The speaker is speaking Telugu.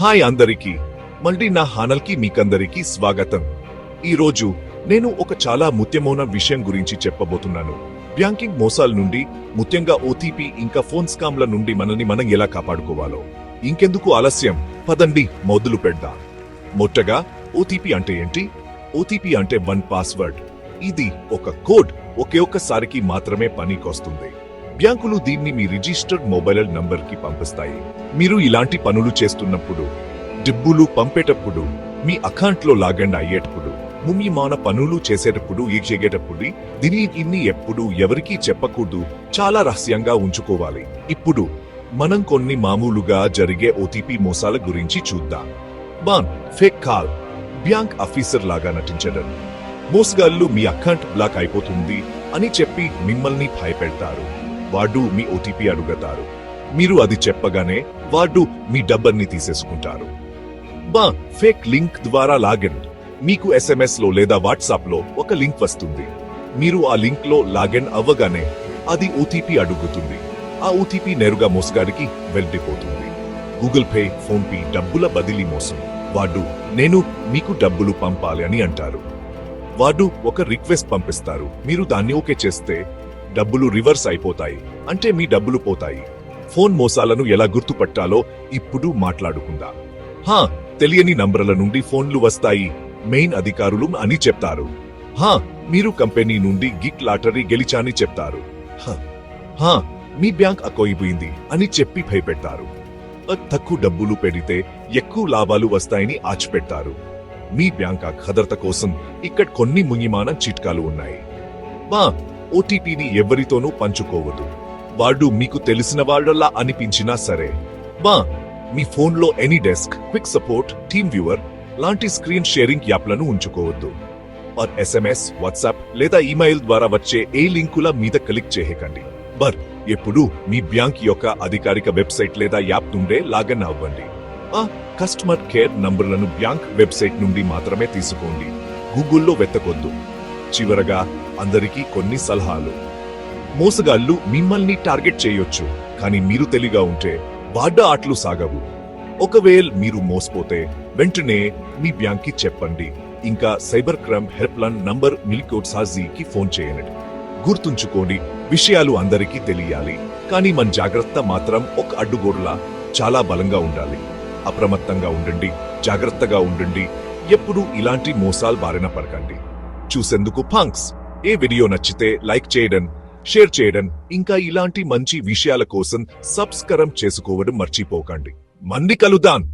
హాయ్ అందరికీ మళ్ళీ నా హానల్కి మీకందరికీ స్వాగతం. ఈరోజు నేను ఒక చాలా ముఖ్యమైన విషయం గురించి చెప్పబోతున్నాను. బ్యాంకింగ్ మోసాల నుండి ముఖ్యంగా ఓటీపీ ఇంకా ఫోన్ స్కామ్ల నుండి మనల్ని మనం ఎలా కాపాడుకోవాలో. ఇంకెందుకు ఆలస్యం? పదండి మొదలు పెడదాం. మొట్టగా ఓటీపీ అంటే ఏంటి? ఓటీపీ అంటే వన్ పాస్వర్డ్. ఇది ఒక కోడ్ ఒకే ఒక్కసారికి మాత్రమే పనికొస్తుంది. బ్యాంకులు దీన్ని మీ రిజిస్టర్డ్ మొబైల్ నంబర్కి పంపిస్తాయి. మీరు ఇలాంటి పనులు చేస్తున్నప్పుడు డబ్బులు పంపేటప్పుడు మీ అకౌంట్లో లాగండ్ అయ్యేటప్పుడు ముమ్యమాన పనులు చేసేటప్పుడు ఈ చేగేటప్పుడు దీని ఇన్ని ఎప్పుడు ఎవరికీ చెప్పకూడదు చాలా రహస్యంగా ఉంచుకోవాలి. ఇప్పుడు మనం కొన్ని మామూలుగా జరిగే ఓటీపీ మోసాల గురించి చూద్దాం. బాన్ ఫేక్ కాల్ బ్యాంక్ ఆఫీసర్ లాగా నటించడం. మోసగాళ్ళు మీ అకౌంట్ బ్లాక్ అయిపోతుంది అని చెప్పి మిమ్మల్ని భయపెడతారు. వాడు మీ ఓటీపీ అడుగుతారు మీరు అది చెప్పగానే వాడు మీ డబ్బర్ని తీసేసుకుంటారు. బా ఫేక్ లింక్ ద్వారా లాగిన్ మీకు ఎస్ఎంఎస్లో లేదా వాట్సాప్లో ఒక లింక్ వస్తుంది. మీరు ఆ లింక్లో లాగిన్ అవ్వగానే అది ఓటీపీ అడుగుతుంది. ఆ ఓటీపీ నేరుగా మోసగాడికి వెళ్ళిపోతుంది గూగుల్ పే ఫోన్ పే డబ్బుల బదిలీ మోసం. వాడు నేను మీకు డబ్బులు పంపాలి అని అంటారు. వాడు ఒక రిక్వెస్ట్ పంపిస్తారు. మీరు దాన్ని ఓకే చేస్తే డబ్బులు రివర్స్ అయిపోతాయి. అంటే మీ డబ్బులు పోతాయి. ఫోన్ మోసాలను ఎలా గుర్తుపట్టాలో ఇప్పుడు మాట్లాడుకుందాం. హా తెలియని నంబర్ల నుండి ఫోన్లు వస్తాయి మెయిన్ అధికారులు అని చెప్తారు. హా మీరు కంపెనీ నుండి గిక్ లాటరీ గెలిచాని చెప్తారు. హా మీ బ్యాంక్ అకోయిపోయింది అని చెప్పి భయపెడతారు. తక్కువ డబ్బులు పెడితే ఎక్కువ లాభాలు వస్తాయని ఆచిపెడతారు. మీ బ్యాంక్ భద్రత కోసం ఇక్కడ కొన్ని ముగిమాన చిట్కాలు ఉన్నాయి. బా ఓటీపీని ఎవరితోనూ పంచుకోవద్దు. వాడు మీకు తెలిసిన వాళ్ళలా అనిపించినా సరే. మా మీ ఫోన్లో any desk quick support team viewer లాంటి స్క్రీన్ షేరింగ్ యాప్లను ఉంచుకోవద్దు. ఆర్ ఎస్ఎంఎస్ వాట్సాప్ లేదా ఈమెయిల్ ద్వారా వచ్చే ఏ లింకుల మీద క్లిక్ చేయకండి. బర్ ఎప్పుడు మీ బ్యాంక్ యొక్క అధికారిక వెబ్సైట్ లేదా యాప్ నుండే లాగిన్ అవ్వండి. ఆ కస్టమర్ కేర్ నంబర్లను బ్యాంక్ వెబ్సైట్ నుండి మాత్రమే తీసుకోండి. గూగుల్లో వెతకొద్దు. చివరగా అందరికీ కొన్ని సలహాలు. మోసగాళ్ళు మిమ్మల్ని టార్గెట్ చేయొచ్చు కానీ మీరు తెలిగా ఉంటే బాడ్డ ఆటలు సాగవు. ఒకవేళ మీరు మోసపోతే వెంటనే మీ బ్యాంక్కి చెప్పండి. ఇంకా cyber crime help line number మిల్కోట్ సాజీకి ఫోన్ చేయండి. గుర్తుంచుకోండి విషయాలు అందరికీ తెలియాలి. కానీ మన జాగ్రత్త మాత్రం ఒక అడ్డుగోడలా చాలా బలంగా ఉండాలి. అప్రమత్తంగా ఉండండి జాగ్రత్తగా ఉండండి. ఎప్పుడూ ఇలాంటి మోసాలు బారిన పడకండి. చూసేందుకు థాంక్స్. ఏ వీడియో నచ్చితే లైక్ చేయడం షేర్ చేయడం ఇంకా ఇలాంటి మంచి విషయాల కోసం సబ్స్క్రైబ్ చేసుకోవడం మర్చిపోకండి. మంది కలుదాన్